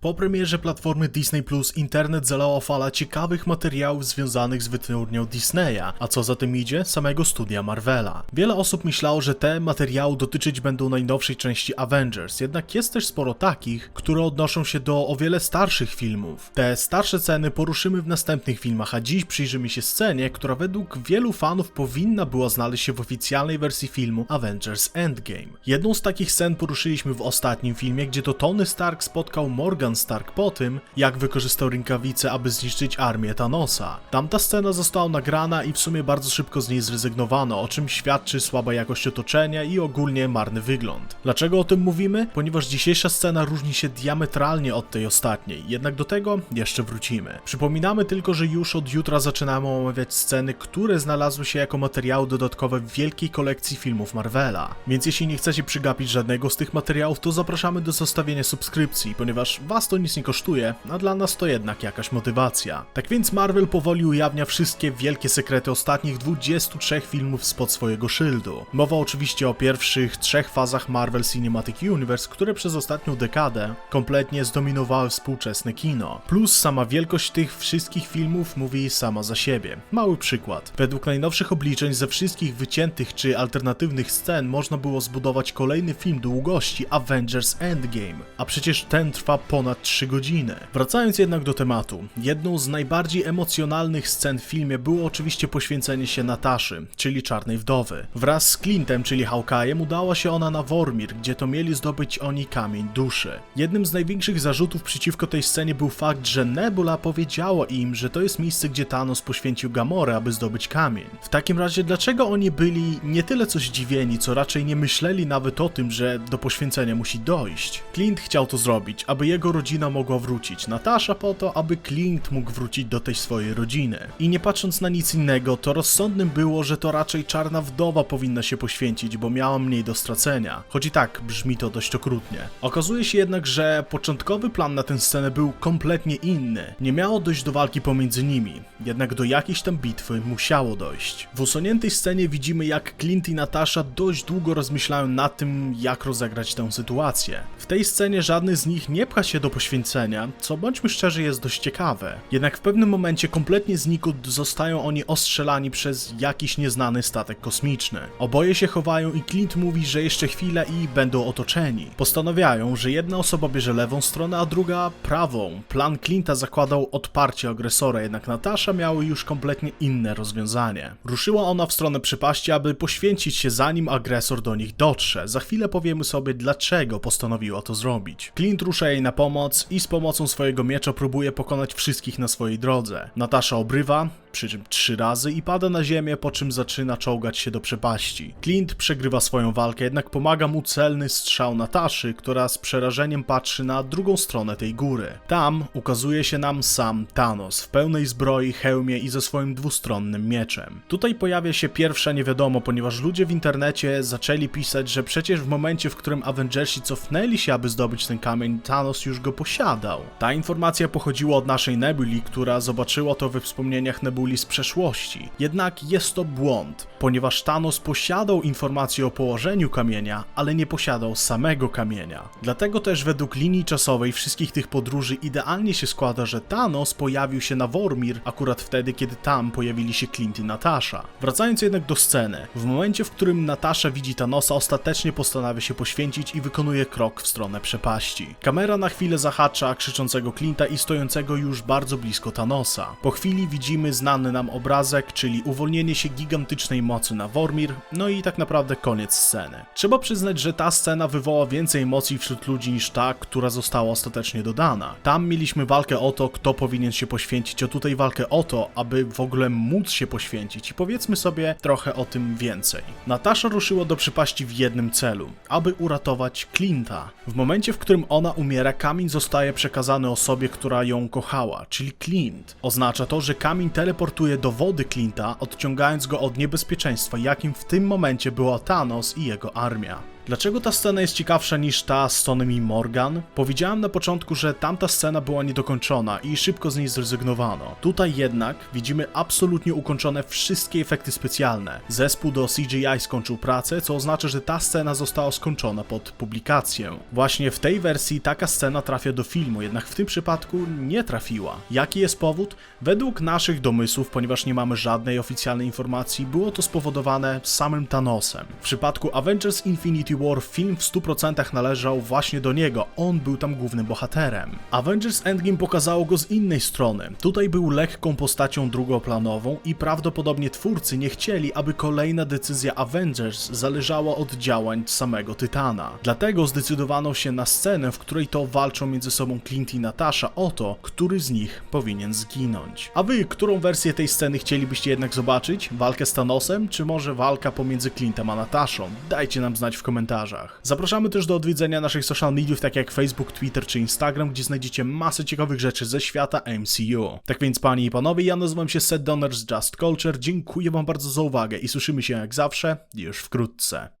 Po premierze platformy Disney Plus internet zalała fala ciekawych materiałów związanych z wytwórnią Disneya, a co za tym idzie, samego studia Marvela. Wiele osób myślało, że te materiały dotyczyć będą najnowszej części Avengers, jednak jest też sporo takich, które odnoszą się do o wiele starszych filmów. Te starsze ceny poruszymy w następnych filmach, a dziś przyjrzymy się scenie, która według wielu fanów powinna była znaleźć się w oficjalnej wersji filmu Avengers Endgame. Jedną z takich scen poruszyliśmy w ostatnim filmie, gdzie to Tony Stark spotkał Morgan Stark po tym, jak wykorzystał rękawice, aby zniszczyć armię Thanosa. Tamta scena została nagrana i w sumie bardzo szybko z niej zrezygnowano, o czym świadczy słaba jakość otoczenia i ogólnie marny wygląd. Dlaczego o tym mówimy? Ponieważ dzisiejsza scena różni się diametralnie od tej ostatniej, jednak do tego jeszcze wrócimy. Przypominamy tylko, że już od jutra zaczynamy omawiać sceny, które znalazły się jako materiały dodatkowe w wielkiej kolekcji filmów Marvela. Więc jeśli nie chcecie przygapić żadnego z tych materiałów, to zapraszamy do zostawienia subskrypcji, ponieważ was to nic nie kosztuje, a dla nas to jednak jakaś motywacja. Tak więc Marvel powoli ujawnia wszystkie wielkie sekrety ostatnich 23 filmów spod swojego szyldu. Mowa oczywiście o pierwszych trzech fazach Marvel Cinematic Universe, które przez ostatnią dekadę kompletnie zdominowały współczesne kino. Plus sama wielkość tych wszystkich filmów mówi sama za siebie. Mały przykład. Według najnowszych obliczeń ze wszystkich wyciętych czy alternatywnych scen można było zbudować kolejny film długości Avengers Endgame, a przecież ten trwa ponad 3 godziny. Wracając jednak do tematu, jedną z najbardziej emocjonalnych scen w filmie było oczywiście poświęcenie się Nataszy, czyli Czarnej Wdowy. Wraz z Clintem, czyli Hawkeye'em, udała się ona na Wormir, gdzie to mieli zdobyć oni kamień duszy. Jednym z największych zarzutów przeciwko tej scenie był fakt, że Nebula powiedziała im, że to jest miejsce, gdzie Thanos poświęcił Gamorę, aby zdobyć kamień. W takim razie, dlaczego oni byli nie tyle co zdziwieni, co raczej nie myśleli nawet o tym, że do poświęcenia musi dojść? Clint chciał to zrobić, aby jego rodzina mogła wrócić. Natasza po to, aby Clint mógł wrócić do tej swojej rodziny. I nie patrząc na nic innego, to rozsądnym było, że to raczej czarna wdowa powinna się poświęcić, bo miała mniej do stracenia. Choć i tak brzmi to dość okrutnie. Okazuje się jednak, że początkowy plan na tę scenę był kompletnie inny. Nie miało dojść do walki pomiędzy nimi, jednak do jakiejś tam bitwy musiało dojść. W usuniętej scenie widzimy, jak Clint i Natasza dość długo rozmyślają nad tym, jak rozegrać tę sytuację. W tej scenie żadny z nich nie pcha się do poświęcenia, co bądźmy szczerzy jest dość ciekawe. Jednak w pewnym momencie kompletnie znikąd zostają oni ostrzelani przez jakiś nieznany statek kosmiczny. Oboje się chowają i Clint mówi, że jeszcze chwilę i będą otoczeni. Postanawiają, że jedna osoba bierze lewą stronę, a druga prawą. Plan Clint'a zakładał odparcie agresora, jednak Natasza miała już kompletnie inne rozwiązanie. Ruszyła ona w stronę przepaści, aby poświęcić się zanim agresor do nich dotrze. Za chwilę powiemy sobie, dlaczego postanowiła to zrobić. Clint rusza jej na pomoc i z pomocą swojego miecza próbuje pokonać wszystkich na swojej drodze. Natasza obrywa, przy czym trzy razy i pada na ziemię, po czym zaczyna czołgać się do przepaści. Clint przegrywa swoją walkę, jednak pomaga mu celny strzał Nataszy, która z przerażeniem patrzy na drugą stronę tej góry. Tam ukazuje się nam sam Thanos w pełnej zbroi, hełmie i ze swoim dwustronnym mieczem. Tutaj pojawia się pierwsza niewiadomo, ponieważ ludzie w internecie zaczęli pisać, że przecież w momencie, w którym Avengersi cofnęli się, aby zdobyć ten kamień, Thanos już go posiadał. Ta informacja pochodziła od naszej Nebuli, która zobaczyła to we wspomnieniach Nebuli z przeszłości. Jednak jest to błąd, ponieważ Thanos posiadał informację o położeniu kamienia, ale nie posiadał samego kamienia. Dlatego też według linii czasowej wszystkich tych podróży idealnie się składa, że Thanos pojawił się na Wormir akurat wtedy, kiedy tam pojawili się Clint i Natasza. Wracając jednak do sceny, w momencie, w którym Natasza widzi Thanosa, ostatecznie postanawia się poświęcić i wykonuje krok w stronę przepaści. Kamera na chwilę zahacza krzyczącego Clint'a i stojącego już bardzo blisko Thanosa. Po chwili widzimy znany nam obrazek, czyli uwolnienie się gigantycznej mocy na Wormir, no i tak naprawdę koniec sceny. Trzeba przyznać, że ta scena wywoła więcej emocji wśród ludzi niż ta, która została ostatecznie dodana. Tam mieliśmy walkę o to, kto powinien się poświęcić, a tutaj walkę o to, aby w ogóle móc się poświęcić i powiedzmy sobie trochę o tym więcej. Natasza ruszyła do przypaści w jednym celu, aby uratować Clint'a. W momencie, w którym ona umiera, kamień zostaje przekazany osobie, która ją kochała, czyli Clint. Oznacza to, że kamień teleportuje do wody Clint'a, odciągając go od niebezpieczeństwa, jakim w tym momencie była Thanos i jego armia. Dlaczego ta scena jest ciekawsza niż ta z Tonym i Morgan? Powiedziałem na początku, że tamta scena była niedokończona i szybko z niej zrezygnowano. Tutaj jednak widzimy absolutnie ukończone wszystkie efekty specjalne. Zespół do CGI skończył pracę, co oznacza, że ta scena została skończona pod publikację. Właśnie w tej wersji taka scena trafia do filmu, jednak w tym przypadku nie trafiła. Jaki jest powód? Według naszych domysłów, ponieważ nie mamy żadnej oficjalnej informacji, było to spowodowane samym Thanosem. W przypadku Avengers Infinity War film w 100% należał właśnie do niego, on był tam głównym bohaterem. Avengers Endgame pokazało go z innej strony. Tutaj był lekką postacią drugoplanową i prawdopodobnie twórcy nie chcieli, aby kolejna decyzja Avengers zależała od działań samego Tytana. Dlatego zdecydowano się na scenę, w której to walczą między sobą Clint i Natasha o to, który z nich powinien zginąć. A wy, którą wersję tej sceny chcielibyście jednak zobaczyć? Walkę z Thanosem, czy może walka pomiędzy Clintem a Nataszą? Dajcie nam znać w komentarzach. Zapraszamy też do odwiedzenia naszych social mediów, tak jak Facebook, Twitter czy Instagram, gdzie znajdziecie masę ciekawych rzeczy ze świata MCU. Tak więc, panie i panowie, ja nazywam się Seth Donner z Just Culture, dziękuję wam bardzo za uwagę i słyszymy się jak zawsze już wkrótce.